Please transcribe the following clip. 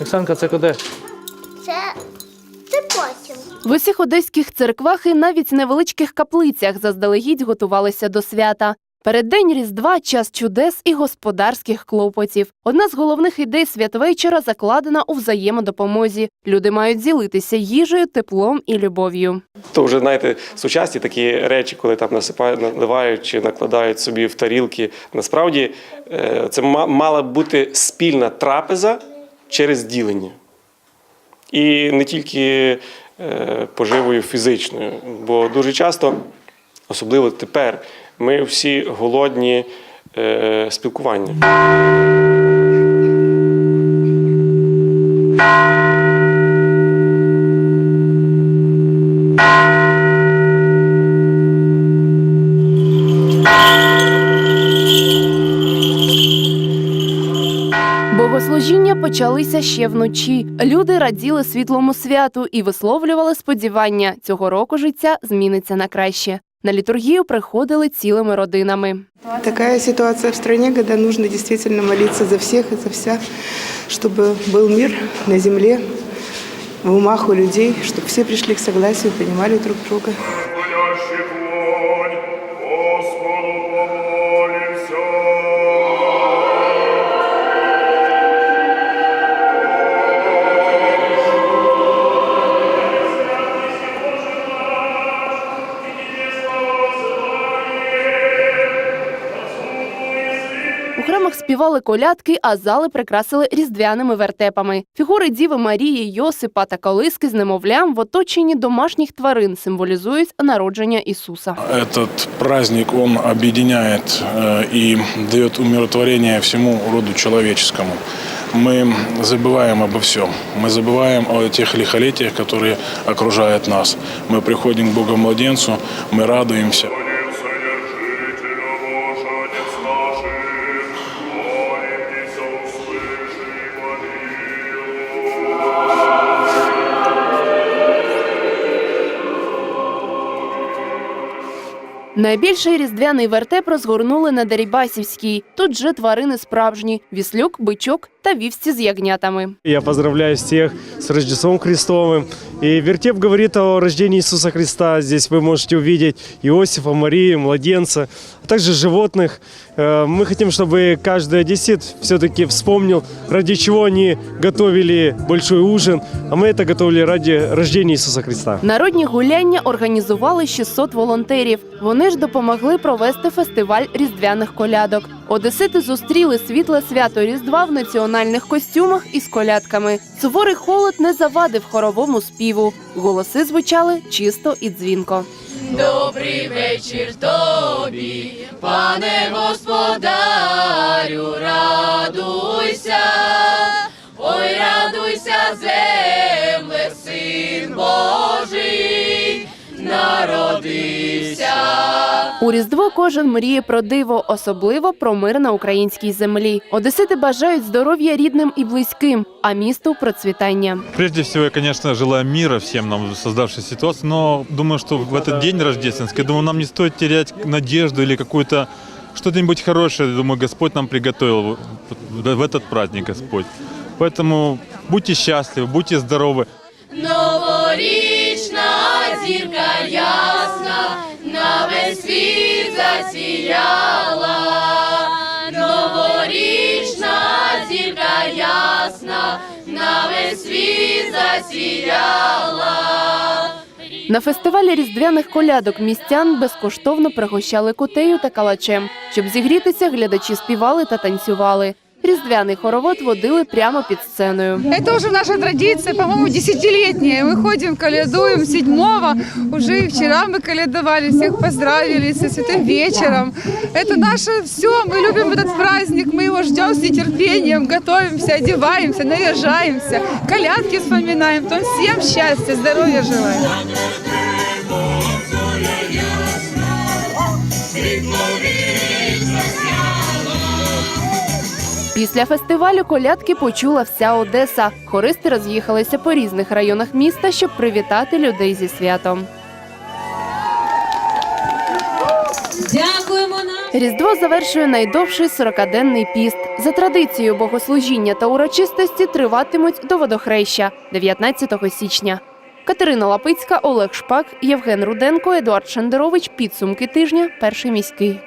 Оксанка, це куди? Це, це потім. В усіх одеських церквах і навіть невеличких каплицях заздалегідь готувалися до свята. Переддень Різдва час чудес і господарських клопотів. Одна з головних ідей святвечора закладена у взаємодопомозі. Люди мають ділитися їжею, теплом і любов'ю. То вже знаєте, сучасні такі речі, коли там насипають, наливають чи накладають собі в тарілки. Насправді е, це ма- мала бути спільна трапеза через ділення. І не тільки е, поживою фізичною, бо дуже часто, особливо тепер, ми всі голодні е, спілкування. Богослужіння почалися ще вночі. Люди раділи світлому святу і висловлювали сподівання, цього року життя зміниться на краще. На літургію приходили цілими родинами. Такая ситуация в стране, когда нужно действительно молиться за всех и за вся, чтобы был мир на земле, в умах у людей, чтобы все пришли к согласию, понимали друг друга. У храмах співали колядки, а зали прикрасили різдвяними вертепами. Фігури Діви Марії, Йосипа та Колиски з немовлям в оточенні домашніх тварин символізують народження Ісуса. Этот праздник, он объединяет э, и дает умиротворение всему роду человеческому. Мы забываем обо всем. Мы забываем о тех лихолетиях, которые окружают нас. Мы приходим к Богу-младенцу, мы радуемся. Молим Найбільший різдвяний вертеп розгорнули на Дерібасівській. Тут же тварини справжні: віслюк, бичок та вівці з ягнятами. Я поздравляю всех с Рождеством Христовым. И вертеп говорит о рождении Иисуса Христа. Здесь вы можете увидеть Иосифа, Марию, младенца, а также животных. Э, Мы хотим, чтобы каждый одессит все-таки вспомнил, ради чего они готовили большой ужин, а мы это готовили ради рождения Иисуса Христа. Народні гуляння організували 600 волонтерів. Вони ж допомогли провести фестиваль різдвяних колядок. Одесити зустріли світле свято Різдва в національних костюмах із колядками. Суворий холод не завадив хоровому співу. Голоси звучали чисто і дзвінко. Добрий вечір тобі, пане господарю, радуйся, ой, радуйся, земле, син Божий, народився. У Різдво кожен мріє про диво, особливо про мир на українській землі. Одесити бажають здоров'я рідним і близьким, а місту процвітання. Прежде всего, я, конечно, желаю мира всем нам в создавшей ситуации, но думаю, что в этот день рождественский, думаю, нам не стоит терять надежду или какую-то что-нибудь хорошее, думаю, Господь нам приготовил в в этот праздник, Господь. Поэтому будьте счастливы, будьте здоровы. Новорічна Зірка ясна, на весь світ засіяла. Новорічна зірка ясна, на весь світ засіяла. На фестивалі різдвяних колядок містян безкоштовно пригощали кутею та калачем. Щоб зігрітися, глядачі співали та танцювали. Різдвяний хоровод водили прямо під сценою. Это уже наша традиция, по-моему, десятилетняя. Мы ходим, колядуем седьмого. Уже и вчера мы колядовали, всех поздравили со святым вечером. Это наше все, мы любим этот праздник, мы его ждем с нетерпением, готовимся, одеваемся, наряжаемся, колядки вспоминаем. То всем счастья, здоровья желаем. Після фестивалю колядки почула вся Одеса. Хористи роз'їхалися по різних районах міста, щоб привітати людей зі святом. Дякуємо нам. Різдво завершує найдовший 40-денний піст. За традицією богослужіння та урочистості триватимуть до водохреща 19 січня. Катерина Лапицька, Олег Шпак, Євген Руденко, Едуард Шендерович. Підсумки тижня. Перший міський.